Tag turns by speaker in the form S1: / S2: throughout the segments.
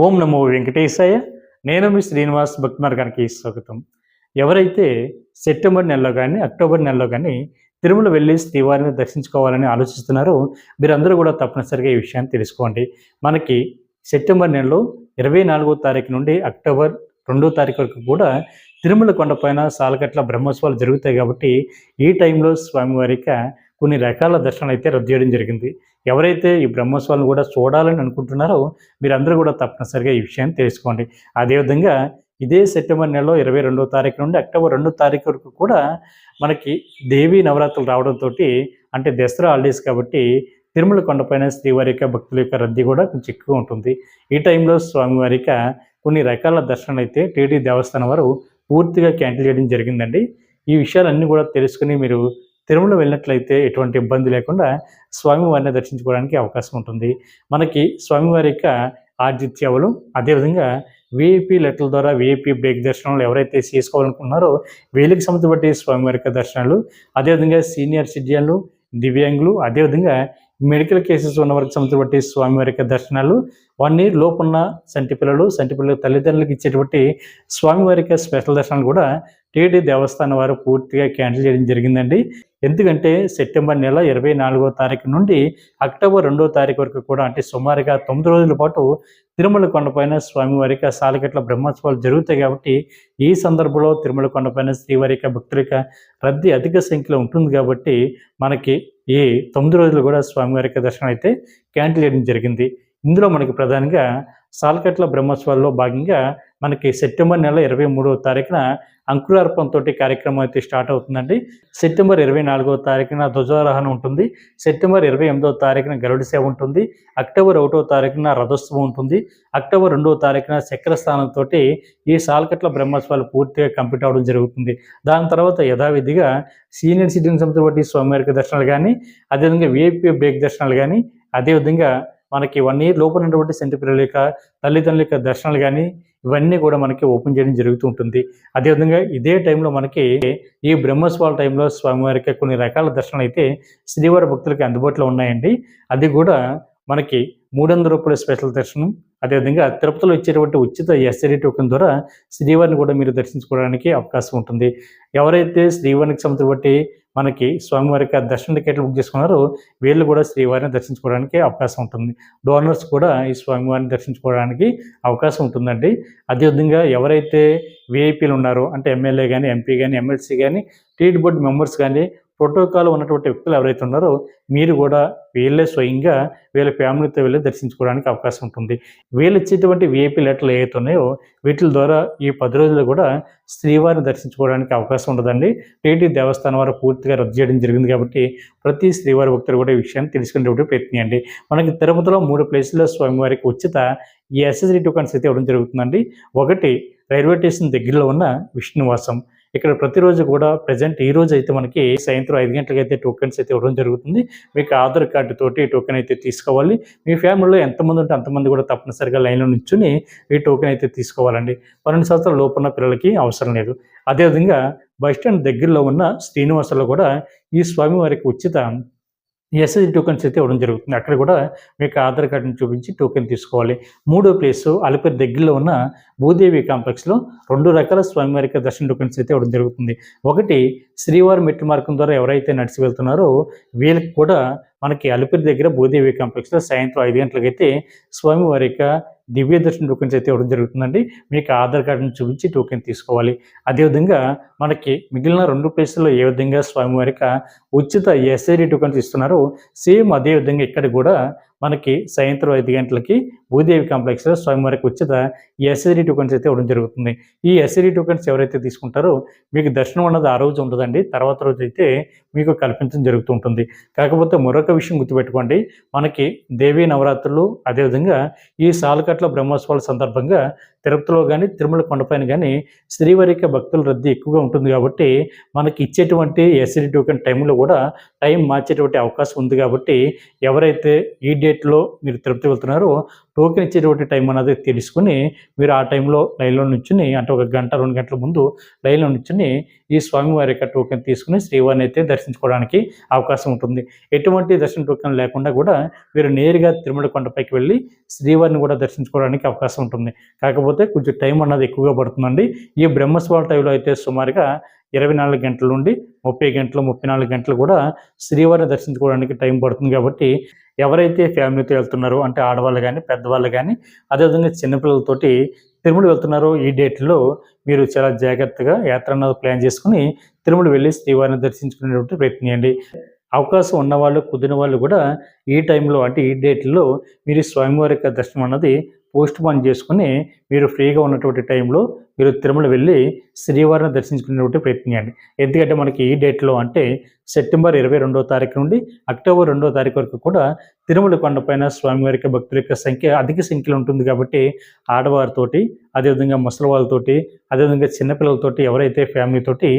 S1: ఓం నమో వెంకటేశాయ. నేను మీ శ్రీనివాస్ భక్తి మార్గానికి స్వాగతం. ఎవరైతే సెప్టెంబర్ నెలలో కానీ అక్టోబర్ నెలలో కానీ తిరుమల వెళ్ళి శ్రీవారిని దర్శించుకోవాలని ఆలోచిస్తున్నారో మీరందరూ కూడా తప్పనిసరిగా ఈ విషయాన్ని తెలుసుకోండి. మనకి సెప్టెంబర్ నెలలో ఇరవై నాలుగో తారీఖు నుండి అక్టోబర్ రెండో తారీఖు వరకు కూడా తిరుమల కొండపైన సాలకట్ల బ్రహ్మోత్సవాలు జరుగుతాయి కాబట్టి ఈ టైంలో స్వామివారిక కొన్ని రకాల దర్శనాలు అయితే రద్దు చేయడం జరిగింది. ఎవరైతే ఈ బ్రహ్మోత్సవాలను కూడా చూడాలని అనుకుంటున్నారో మీరందరూ కూడా తప్పనిసరిగా ఈ విషయాన్ని తెలుసుకోండి. అదేవిధంగా ఇదే సెప్టెంబర్ నెలలో ఇరవై రెండో తారీఖు నుండి అక్టోబర్ రెండో తారీఖు వరకు కూడా మనకి దేవీ నవరాత్రులు రావడంతో అంటే దసరా హాలిడేస్ కాబట్టి తిరుమల కొండపైన శ్రీవారి యొక్క భక్తుల యొక్క రద్దీ కూడా కొంచెం ఎక్కువ ఉంటుంది. ఈ టైంలో స్వామివారిక కొన్ని రకాల దర్శనాలు అయితే టీటీ దేవస్థానం వారు పూర్తిగా క్యాన్సిల్ చేయడం జరిగిందండి. ఈ విషయాలన్నీ కూడా తెలుసుకుని మీరు తిరుమల వెళ్ళినట్లయితే ఎటువంటి ఇబ్బంది లేకుండా స్వామివారిని దర్శించుకోవడానికి అవకాశం ఉంటుంది. మనకి స్వామివారి యొక్క ఆతిథ్యాలు అదేవిధంగా విఐపి లెటర్ల ద్వారా విఐపి బ్రేక్ దర్శనాలు ఎవరైతే చేసుకోవాలనుకున్నారో వీళ్ళకి సంబంధించి స్వామివారి యొక్క దర్శనాలు అదేవిధంగా సీనియర్ సిటిజన్లు దివ్యాంగులు అదేవిధంగా మెడికల్ కేసెస్ ఉన్న వారికి సంబంధించినటువంటి స్వామివారి యొక్క దర్శనాలు వన్ ఇయర్ లోపున్న సంటి పిల్లలు సంటి పిల్లల తల్లిదండ్రులకు ఇచ్చేటువంటి స్వామివారి యొక్క స్పెషల్ దర్శనాలు కూడా టీడీ దేవస్థానం వారు పూర్తిగా క్యాన్సిల్ చేయడం జరిగిందండి. ఎందుకంటే సెప్టెంబర్ నెల ఇరవై నాలుగో తారీఖు నుండి అక్టోబర్ రెండో తారీఖు వరకు కూడా అంటే సుమారుగా తొమ్మిది రోజుల పాటు తిరుమల కొండపైన స్వామివారిక సాలకట్ల బ్రహ్మోత్సవాలు జరుగుతాయి కాబట్టి ఈ సందర్భంలో తిరుమల కొండపైన శ్రీవారిక భక్తులిక రద్దీ అధిక సంఖ్యలో ఉంటుంది కాబట్టి మనకి ఈ తొమ్మిది రోజులు కూడా స్వామివారికి దర్శనం అయితే క్యాన్సిల్ చేయడం జరిగింది. ఇందులో మనకి ప్రధానంగా సాలకట్ల బ్రహ్మోత్సవాల్లో భాగంగా మనకి సెప్టెంబర్ నెల ఇరవై మూడవ తారీఖున అంకురార్పణతో కార్యక్రమం అయితే స్టార్ట్ అవుతుందండి. సెప్టెంబర్ ఇరవై నాలుగో తారీఖున ధ్వజారోహణ ఉంటుంది. సెప్టెంబర్ ఇరవై ఎనిమిదో తారీఖున గరుడ సేవ ఉంటుంది. అక్టోబర్ ఒకటో తారీఖున రథోత్సవం ఉంటుంది. అక్టోబర్ రెండవ తారీఖున చక్ర స్థానంతో ఈ సాలకట్ల బ్రహ్మోత్సవాలు పూర్తిగా కంప్లీట్ అవడం జరుగుతుంది. దాని తర్వాత యథావిధిగా సీనియర్ సిటిజన్ బట్టి స్వామివారికి దర్శనాలు కానీ అదేవిధంగా విఐపీ బ్రేక్ దర్శనాలు కానీ అదేవిధంగా మనకి వన్ ఇయర్ లోపల ఉన్నటువంటి సెంటి పిల్లల యొక్క తల్లిదండ్రుల యొక్క దర్శనాలు కానీ ఇవన్నీ కూడా మనకి ఓపెన్ చేయడం జరుగుతూ ఉంటుంది. అదేవిధంగా ఇదే టైంలో మనకి ఈ బ్రహ్మోత్సవాల టైంలో స్వామివారికి కొన్ని రకాల దర్శనాలు అయితే శ్రీవారి భక్తులకి అందుబాటులో ఉన్నాయండి. అది కూడా మనకి మూడు వందల రూపాయల స్పెషల్ దర్శనం. అదేవిధంగా తిరుపతిలో ఇచ్చేటువంటి ఉచిత ఎస్ఐడి టోకెన్ ద్వారా శ్రీవారిని కూడా మీరు దర్శించుకోవడానికి అవకాశం ఉంటుంది. ఎవరైతే శ్రీవారికి సంబంధించి బట్టి మనకి స్వామివారికి ఆ దర్శన టికెట్లు బుక్ చేసుకున్నారో వీళ్ళు కూడా శ్రీవారిని దర్శించుకోవడానికి అవకాశం ఉంటుంది. డోనర్స్ కూడా ఈ స్వామివారిని దర్శించుకోవడానికి అవకాశం ఉంటుందండి. అదేవిధంగా ఎవరైతే విఐపీలు ఉన్నారో అంటే ఎమ్మెల్యే కానీ ఎంపీ కానీ ఎమ్మెల్సీ కానీ టీటీ బోర్డు మెంబర్స్ కానీ ప్రోటోకాల్ ఉన్నటువంటి వ్యక్తులు ఎవరైతే ఉన్నారో మీరు కూడా వీళ్ళే స్వయంగా వీళ్ళ ఫ్యామిలీతో వెళ్ళి దర్శించుకోవడానికి అవకాశం ఉంటుంది. వీళ్ళు ఇచ్చేటువంటి విఐపీ లెటర్లు ఏవైతే ఉన్నాయో వీటి ద్వారా ఈ పది రోజులు కూడా శ్రీవారిని దర్శించుకోవడానికి అవకాశం ఉండదండి. టీటీ దేవస్థానం వారు పూర్తిగా రద్దు చేయడం జరిగింది కాబట్టి ప్రతి శ్రీవారి భక్తులు కూడా ఈ విషయాన్ని తెలుసుకునేటువంటి ప్రయత్నించండి మనకి తిరుమలలో మూడు ప్లేసుల్లో స్వామివారికి ఉచిత ఈ ఎస్ఎస్డి టోకన్స్ అయితే ఇవ్వడం జరుగుతుందండి. ఒకటి రైల్వే స్టేషన్ దగ్గరలో ఉన్న విష్ణువాసం. ఇక్కడ ప్రతిరోజు కూడా ప్రజెంట్ ఈ రోజు అయితే మనకి సాయంత్రం ఐదు గంటలకు అయితే టోకెన్స్ అయితే ఇవ్వడం జరుగుతుంది. మీకు ఆధార్ కార్డు తోటి టోకెన్ అయితే తీసుకోవాలి. మీ ఫ్యామిలీలో ఎంతమంది ఉంటే అంతమంది కూడా తప్పనిసరిగా లైన్లో నుంచుని ఈ టోకెన్ అయితే తీసుకోవాలండి. పన్నెండు సంవత్సరాల లోపున్న పిల్లలకి అవసరం లేదు. అదేవిధంగా బస్ స్టాండ్ దగ్గరలో ఉన్న శ్రీనివాసంలో కూడా ఈ స్వామివారికి ఉచిత ఎస్ఎస్డి టోకెన్స్ అయితే ఇవ్వడం జరుగుతుంది. అక్కడ కూడా మీకు ఆధార్ కార్డుని చూపించి టోకెన్ తీసుకోవాలి. మూడో ప్లేసు అలిపిరి దగ్గరలో ఉన్న భూదేవి కాంప్లెక్స్లో రెండు రకాల స్వామివారిక దర్శన టోకెన్స్ అయితే ఇవ్వడం జరుగుతుంది. ఒకటి శ్రీవారి మెట్టు మార్గం ద్వారా ఎవరైతే నడిచి వెళ్తున్నారో వీళ్ళకి కూడా మనకి అలిపిరి దగ్గర భూదేవి కాంప్లెక్స్లో సాయంత్రం ఐదు గంటలకైతే స్వామివారి యొక్క దివ్య దర్శన టోకెన్స్ అయితే ఇవ్వడం జరుగుతుందండి. మీకు ఆధార్ కార్డుని చూపించి టోకెన్ తీసుకోవాలి. అదేవిధంగా మనకి మిగిలిన రెండు ప్లేసుల్లో ఏ విధంగా స్వామివారిక ఉచిత ఎస్ఐడి టోకెన్స్ ఇస్తున్నారో సేమ్ అదే విధంగా ఇక్కడ కూడా మనకి సాయంత్రం ఐదు గంటలకి భూదేవి కాంప్లెక్స్లో స్వామివారికి ఉచిత ఎస్ఐడి టోకెన్స్ అయితే ఇవ్వడం జరుగుతుంది. ఈ ఎస్ఐడి టోకెన్స్ ఎవరైతే తీసుకుంటారో మీకు దర్శనం అన్నది ఆ రోజు ఉండదండి. తర్వాత రోజు అయితే మీకు కల్పించడం జరుగుతూ ఉంటుంది. కాకపోతే మరొక విషయం గుర్తుపెట్టుకోండి. మనకి దేవీ నవరాత్రులు అదేవిధంగా ఈ సాలకట్ల బ్రహ్మోత్సవాల సందర్భంగా తిరుపతిలో కానీ తిరుమల కొండపైన కానీ శ్రీవారిక భక్తుల రద్దీ ఎక్కువగా ఉంటుంది కాబట్టి మనకి ఇచ్చేటువంటి ఎస్ఐడి టోకెన్ టైంలో కూడా టైం మార్చేటువంటి అవకాశం ఉంది కాబట్టి ఎవరైతే ఈ డేట్లో మీరు తిరుపతి వెళ్తున్నారో టోకెన్ ఇచ్చేటువంటి టైం అన్నది తెలుసుకుని మీరు ఆ టైంలో లైన్లో నుంచుని అంటే ఒక గంట రెండు గంటల ముందు లైన్లో నుంచుని ఈ స్వామివారి యొక్క టోకెన్ తీసుకుని శ్రీవారిని అయితే దర్శించుకోవడానికి అవకాశం ఉంటుంది. ఎటువంటి దర్శన టోకెన్ లేకుండా కూడా మీరు నేరుగా తిరుమల కొండపైకి వెళ్ళి శ్రీవారిని కూడా దర్శించుకోవడానికి అవకాశం ఉంటుంది. కాకపోతే కొంచెం టైం అన్నది ఎక్కువగా పడుతుందండి. ఈ బ్రహ్మస్వామి టైంలో అయితే సుమారుగా ఇరవై నాలుగు గంటల నుండి ముప్పై గంటలు ముప్పై నాలుగు గంటలు కూడా శ్రీవారిని దర్శించుకోవడానికి టైం పడుతుంది కాబట్టి ఎవరైతే ఫ్యామిలీతో వెళ్తున్నారో అంటే ఆడవాళ్ళు కానీ పెద్దవాళ్ళు కానీ అదేవిధంగా చిన్నపిల్లలతోటి తిరుమల వెళ్తున్నారో ఈ డేట్లో మీరు చాలా జాగ్రత్తగా యాత్ర అన్నది ప్లాన్ చేసుకుని తిరుమల వెళ్ళి శ్రీవారిని దర్శించుకునేటువంటి ప్రయత్నం చేయండి. అవకాశం ఉన్నవాళ్ళు కుదిరిన వాళ్ళు కూడా ఈ టైంలో అంటే ఈ డేట్లో మీరు స్వామివారి యొక్క దర్శనం అన్నది పోస్ట్ పోన్ చేసుకుని మీరు ఫ్రీగా ఉన్నటువంటి టైంలో మీరు తిరుమల వెళ్ళి శ్రీవారిని దర్శించుకునేటువంటి ప్రయత్నం చేయండి. ఎందుకంటే మనకి ఈ డేట్లో అంటే సెప్టెంబర్ ఇరవై రెండవ తారీఖు నుండి అక్టోబర్ రెండో తారీఖు వరకు కూడా తిరుమల కొండపైన స్వామివారి యొక్క భక్తుల యొక్క సంఖ్య అధిక సంఖ్యలో ఉంటుంది కాబట్టి ఆడవారితోటి అదేవిధంగా ముసలి వాళ్ళతోటి అదేవిధంగా చిన్నపిల్లలతోటి ఎవరైతే ఫ్యామిలీతోటి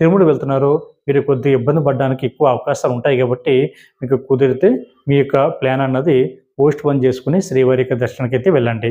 S1: తిరుమల వెళ్తున్నారో మీరు కొద్దిగా ఇబ్బంది పడడానికి ఎక్కువ అవకాశాలు ఉంటాయి కాబట్టి మీకు కుదిరితే మీ యొక్క ప్లాన్ అన్నది పోస్ట్ పోన్ చేసుకుని శ్రీవారి యొక్క దర్శనానికి అయితే వెళ్ళండి.